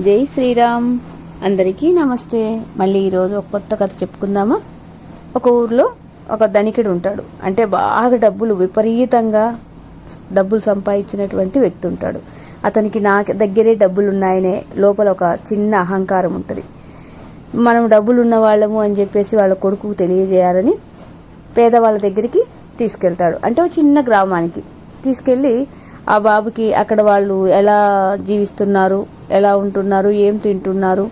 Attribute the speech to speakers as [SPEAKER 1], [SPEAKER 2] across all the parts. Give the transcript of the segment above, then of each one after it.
[SPEAKER 1] జై శ్రీరామ్. అందరికీ నమస్తే. మళ్ళీ ఈరోజు ఒక కొత్త కథ చెప్పుకుందామా? ఒక ఊర్లో ఒక ధనికుడు ఉంటాడు. అంటే బాగా డబ్బులు విపరీతంగా డబ్బులు సంపాదించినటువంటి వ్యక్తి ఉంటాడు. అతనికి నా దగ్గరే డబ్బులు ఉన్నాయనే లోపల ఒక చిన్న అహంకారం ఉంటుంది. మనం డబ్బులు ఉన్న వాళ్ళము అని చెప్పేసి వాళ్ళ కొడుకుకు తెలియజేయాలని పేదవాళ్ళ దగ్గరికి తీసుకెళ్తాడు. అంటే ఒక చిన్న గ్రామానికి తీసుకెళ్ళి ఆ బాబుకి అక్కడ వాళ్ళు ఎలా జీవిస్తున్నారు ఎలా ఉంటున్నారు ఏం తింటున్నారు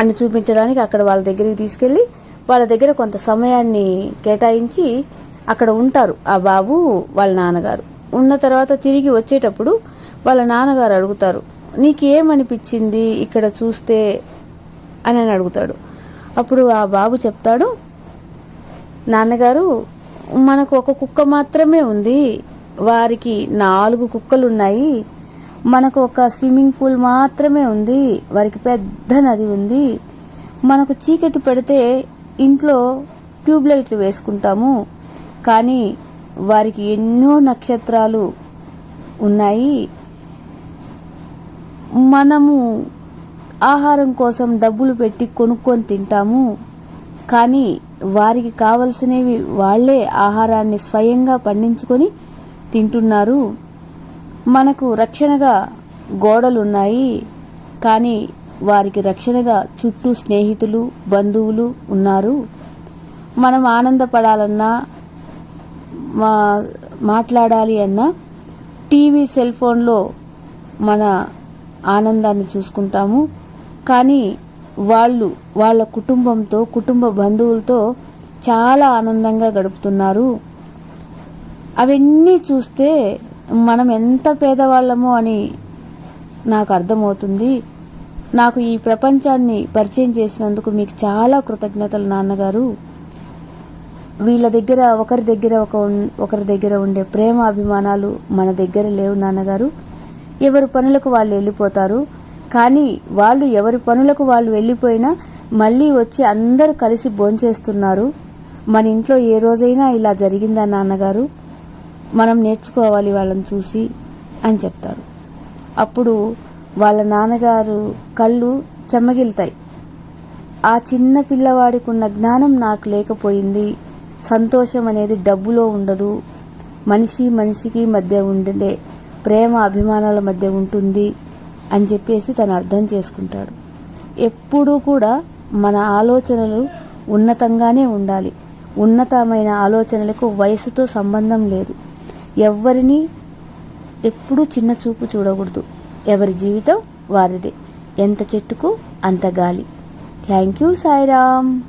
[SPEAKER 1] అని చూపించడానికి అక్కడ వాళ్ళ దగ్గరికి తీసుకెళ్ళి వాళ్ళ దగ్గర కొంత సమయాన్ని కేటాయించి అక్కడ ఉంటారు ఆ బాబు వాళ్ళ నాన్నగారు. ఉన్న తర్వాత తిరిగి వచ్చేటప్పుడు వాళ్ళ నాన్నగారు అడుగుతారు నీకేమనిపించింది ఇక్కడ చూస్తే? అని అని అడుగుతాడు. అప్పుడు ఆ బాబు చెప్తాడు నాన్నగారు మనకు ఒక కుక్క మాత్రమే ఉంది వారికి నాలుగు కుక్కలు ఉన్నాయి మనకు ఒక స్విమ్మింగ్ పూల్ మాత్రమే ఉంది. వారికి పెద్ద నది ఉంది. మనకు చీకటి పెడితే ఇంట్లో ట్యూబ్లైట్లు వేసుకుంటాము. కానీ వారికి ఎన్నో నక్షత్రాలు ఉన్నాయి. మనము ఆహారం కోసం డబ్బులు పెట్టి కొనుక్కొని తింటాము. కానీ వారికి కావలసినవి వాళ్ళే ఆహారాన్ని స్వయంగా పండించుకొని తింటున్నారు. మనకు రక్షణగా గోడలున్నాయి. కానీ వారికి రక్షణగా చుట్టూ స్నేహితులు బంధువులు ఉన్నారు. మనం ఆనందపడాలన్నా మా మాట్లాడాలి అన్నా టీవీ సెల్ ఫోన్లో మన ఆనందాన్ని చూసుకుంటాము. కానీ వాళ్ళు వాళ్ళ కుటుంబంతో కుటుంబ బంధువులతో చాలా ఆనందంగా గడుపుతున్నారు. అవన్నీ చూస్తే మనం ఎంత పేదవాళ్ళమో అని నాకు అర్థమవుతుంది. నాకు ఈ ప్రపంచాన్ని పరిచయం చేసినందుకు మీకు చాలా కృతజ్ఞతలు నాన్నగారు. వీళ్ళ దగ్గర ఒకరి దగ్గర ఒక ఒకరి దగ్గర ఉండే ప్రేమ అభిమానాలు మన దగ్గర లేవు నాన్నగారు. ఎవరి పనులకు వాళ్ళు వెళ్ళిపోతారు. కానీ వాళ్ళు ఎవరి పనులకు వాళ్ళు వెళ్ళిపోయినా మళ్ళీ వచ్చి అందరూ కలిసి భోంచేస్తున్నారు. మన ఇంట్లో ఏ రోజైనా ఇలా జరిగిందా నాన్నగారు? మనం నేర్చుకోవాలి వాళ్ళని చూసి అని చెప్తారు. అప్పుడు వాళ్ళ నాన్నగారు కళ్ళు చెమ్మగిలుతాయి ఆ చిన్న పిల్లవాడికి ఉన్న జ్ఞానం నాకు లేకపోయింది. సంతోషం అనేది డబ్బులో ఉండదు. మనిషి మనిషికి మధ్య ఉండే ప్రేమ అభిమానాల మధ్య ఉంటుంది అని చెప్పేసి తను అర్థం చేసుకుంటాడు. ఎప్పుడూ కూడా మన ఆలోచనలు ఉన్నతంగానే ఉండాలి. ఉన్నతమైన ఆలోచనలకు వయసుతో సంబంధం లేదు. ఎవ్వరిని ఎప్పుడూ చిన్న చూపు చూడకూడదు. ఎవరి జీవితం వారిదే. ఎంత చెట్టుకు అంత గాలి. Thank you Sairam.